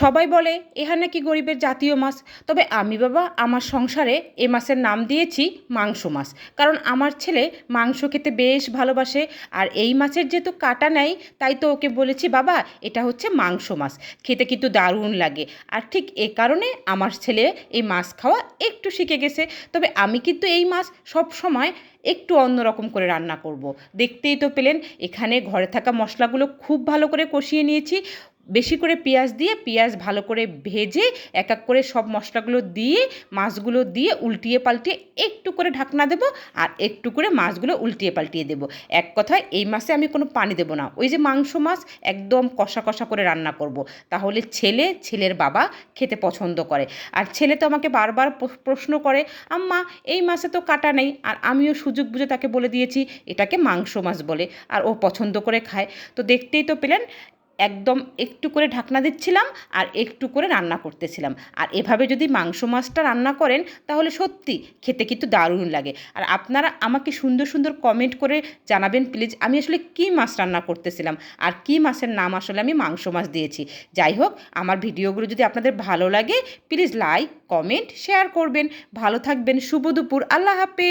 সবাই বলে এহা নাকি গরিবের জাতীয় মাছ। তবে আমি বাবা, আমার সংসারে এ মাছের নাম দিয়েছি মাংস মাছ। কারণ আমার ছেলে মাংস খেতে বেশ ভালোবাসে, আর এই মাছের যেহেতু কাটা নেয় তাই তো ওকে বলেছি, বাবা, এটা হচ্ছে মাংস মাছ। খেতে কিন্তু দারুণ লাগে। আর ঠিক এ কারণে আমার ছেলে এই মাছ খাওয়া একটু শিখে গেছে। তবে আমি কিন্তু এই মাছ সব সময় একটু অন্যরকম করে রান্না করব। দেখতেই তো পেলেন, এখানে ঘরে থাকা মশলাগুলো খুব ভালো করে কষিয়ে নিয়েছি। বেশি করে পেঁয়াজ দিয়ে পেঁয়াজ ভালো করে ভেজে এক এক করে সব মশলাগুলো দিয়ে, মাছগুলো দিয়ে উল্টিয়ে পাল্টিয়ে একটু করে ঢাকনা দেবো আর একটু করে মাছগুলো উল্টিয়ে পাল্টিয়ে দেবো। এক কথায় এই মাছে আমি কোনো পানি দেবো না। ওই যে মাংস মাছ একদম কষা কষা করে রান্না করব। তাহলে ছেলে, ছেলের বাবা খেতে পছন্দ করে। আর ছেলে তো আমাকে বারবার প্রশ্ন করে, আম্মা, এই মাছে তো কাটা নেই। আর আমিও সুযোগ বুঝে তাকে বলে দিয়েছি, এটাকে মাংস মাছ বলে। আর ও পছন্দ করে খায়। তো দেখতেই তো পেলেন একদম একটু করে ঢাকনা দিচ্ছিলাম আর একটু করে রান্না করতেছিলাম। আর এভাবে যদি মাংস মাছটা রান্না করেন, তাহলে সত্যি খেতে কিন্তু দারুণ লাগে। আর আপনারা আমাকে সুন্দর সুন্দর কমেন্ট করে জানাবেন প্লিজ আমি আসলে কী মাছ রান্না করতেছিলাম আর কী মাছের নাম আসলে আমি মাংস মাছ দিয়েছি। যাই হোক, আমার ভিডিওগুলো যদি আপনাদের ভালো লাগে প্লিজ লাইক কমেন্ট শেয়ার করবেন। ভালো থাকবেন, শুভ দুপুর, আল্লাহ হাফেজ।